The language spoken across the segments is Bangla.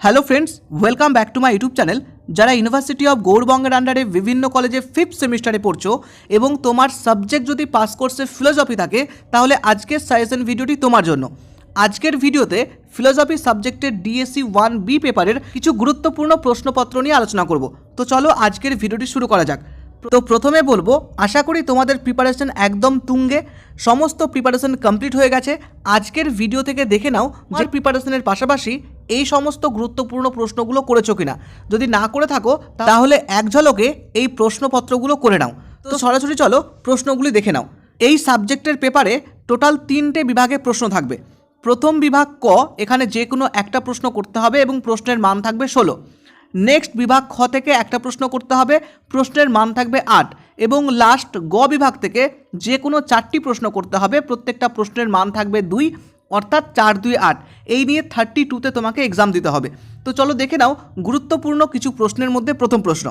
Hello friends welcome back to my YouTube channel যারা ইউনিভার্সিটি অফ গৌরবঙ্গের আন্ডারে বিভিন্ন কলেজে ফিফথ সেমিস্টারে পড়ছো এবং তোমার সাবজেক্ট যদি পাস কোর্সে ফিলোসফি থাকে তাহলে আজকের সাজেশন ভিডিওটি তোমার জন্য। আজকের ভিডিওতে ফিলোসফি সাবজেক্টের ডিএসসি ওয়ান বি পেপারের কিছু গুরুত্বপূর্ণ প্রশ্নপত্র নিয়ে আলোচনা করব। তো চলো আজকের ভিডিওটি শুরু করা যাক। তো প্রথমে বলব আশা করি তোমাদের প্রিপারেশন একদম তুঙ্গে সমস্ত প্রিপারেশন কমপ্লিট হয়ে গেছে। আজকের ভিডিও থেকে দেখে নাও যে প্রিপারেশনের পাশাপাশি এই সমস্ত গুরুত্বপূর্ণ প্রশ্নগুলো করেছ কিনা? যদি না করে থাকো, তাহলে এক ঝলকে এই প্রশ্নপত্রগুলো করে নাও। তো সরাসরি চলো প্রশ্নগুলি দেখে নাও। এই সাবজেক্টের পেপারে টোটাল তিনটে বিভাগে প্রশ্ন থাকবে। প্রথম বিভাগ ক, এখানে যে কোনো একটা প্রশ্ন করতে হবে এবং প্রশ্নের মান থাকবে ষোলো। নেক্সট বিভাগ খ থেকে একটা প্রশ্ন করতে হবে, প্রশ্নের মান থাকবে আট। এবং লাস্ট গ বিভাগ থেকে যে কোনো চারটি প্রশ্ন করতে হবে, প্রত্যেকটা প্রশ্নের মান থাকবে দুই। অর্থাৎ চার দুই আট। এই নিয়ে থার্টি টুতে তোমাকে এক্সাম দিতে হবে। তো চলো দেখে নাও গুরুত্বপূর্ণ কিছু প্রশ্নের মধ্যে প্রথম প্রশ্ন।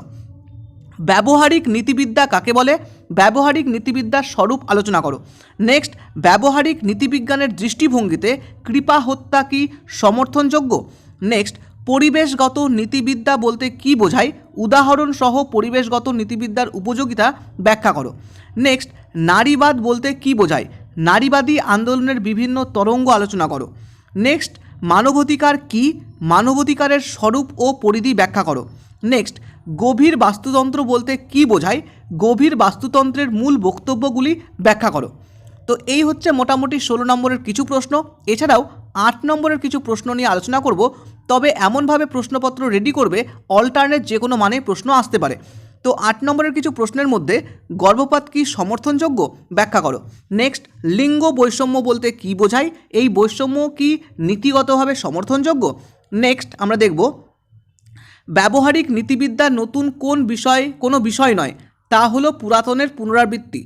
ব্যবহারিক নীতিবিদ্যা কাকে বলে? ব্যবহারিক নীতিবিদ্যার স্বরূপ আলোচনা করো। নেক্সট ব্যবহারিক নীতিবিজ্ঞানের দৃষ্টিভঙ্গিতে কৃপা হত্যা কি সমর্থনযোগ্য? নেক্সট পরিবেশগত নীতিবিদ্যা বলতে কি বোঝায়? উদাহরণ সহ পরিবেশগত নীতিবিদ্যার উপযোগিতা ব্যাখ্যা করো। নেক্সট নারীবাদ বলতে কি বোঝায়? নারীবাদী আন্দোলনের বিভিন্ন তরঙ্গ আলোচনা করো। নেক্সট মানবাধিকার কি? মানবাধিকারের স্বরূপ ও পরিধি ব্যাখ্যা করো। নেক্সট গভীর বাস্তুতন্ত্র বলতে কি বোঝায়? গভীর বাস্তুতন্ত্রের মূল বক্তব্যগুলি ব্যাখ্যা করো। তো এই হচ্ছে মোটামুটি ষোলো নম্বরের কিছু প্রশ্ন। এছাড়াও আট নম্বরের কিছু প্রশ্ন নিয়ে আলোচনা করব। তবে এমনভাবে প্রশ্নপত্র রেডি করবে অল্টারনেট যে কোনো মানে প্রশ্ন আসতে পারে। তো আট নম্বরের কিছু প্রশ্নের মধ্যে গর্ভপাত কি সমর্থনযোগ্য? ব্যাখ্যা করো। নেক্সট লিঙ্গ বৈষম্য বলতে কি বোঝায়? এই বৈষম্য কি নীতিগতভাবে সমর্থনযোগ্য? নেক্সট আমরা দেখব ব্যবহারিক নীতিবিদ্যা নতুন কোন বিষয়, কোনো বিষয় নয়, তা হলো পুরাতনের পুনরাবৃত্তি।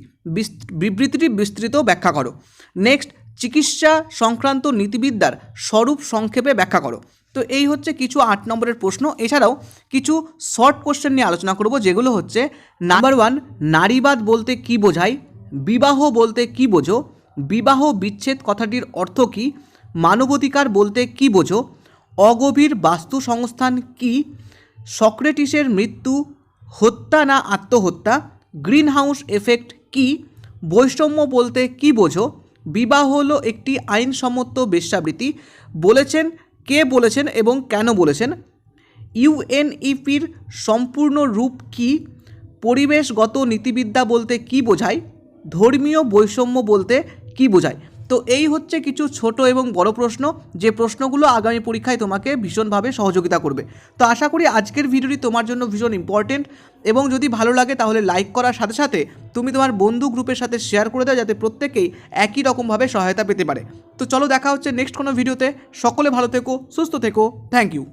বিবৃতিটি বিস্তৃত ব্যাখ্যা করো। নেক্সট চিকিৎসা সংক্রান্ত নীতিবিদ্যার স্বরূপ সংক্ষেপে ব্যাখ্যা করো। তো এই হচ্ছে কিছু আট নম্বরের প্রশ্ন। এছাড়াও কিছু শর্ট কোশ্চেন নিয়ে আলোচনা করব, যেগুলো হচ্ছে নাম্বার ওয়ান নারীবাদ বলতে কি বোঝায়? বিবাহ বলতে কি বোঝো? বিবাহ বিচ্ছেদ কথাটির অর্থ কী? মানবাধিকার বলতে কি বোঝো? অগভীর বাস্তু সংস্থান কি? সক্রেটিসের মৃত্যু, হত্যা না আত্মহত্যা? গ্রিন হাউস এফেক্ট কি? বৈষম্য বলতে কি বোঝো? বিবাহ হলো একটি আইনসম্মত বেশ্যাবৃত্তি। বলেছেন, কে বলেছেন এবং কেন বলেছেন? ইউএনইপির সম্পূর্ণ রূপ কি? পরিবেশগত নীতিবিদ্যা বলতে কি বোঝায়? ধর্মীয় বৈষম্য বলতে কি বোঝায়? তো এই হচ্ছে কিছু ছোট এবং বড় প্রশ্ন। যে প্রশ্নগুলো আগামী পরীক্ষায় তোমাকে ভীষণভাবে সহযোগিতা করবে। তো আশা করি আজকের ভিডিওটি তোমার জন্য ভীষণ ইম্পর্টেন্ট এবং যদি ভালো লাগে তাহলে লাইক করার সাথে সাথে তুমি তোমার বন্ধু গ্রুপের সাথে শেয়ার করে দাও যাতে প্রত্যেকেই একই রকমভাবে সহায়তা পেতে পারে। তো চলো দেখা হচ্ছে নেক্সট কোনো ভিডিওতে। সকলে ভালো থেকো, সুস্থ থেকো। Thank you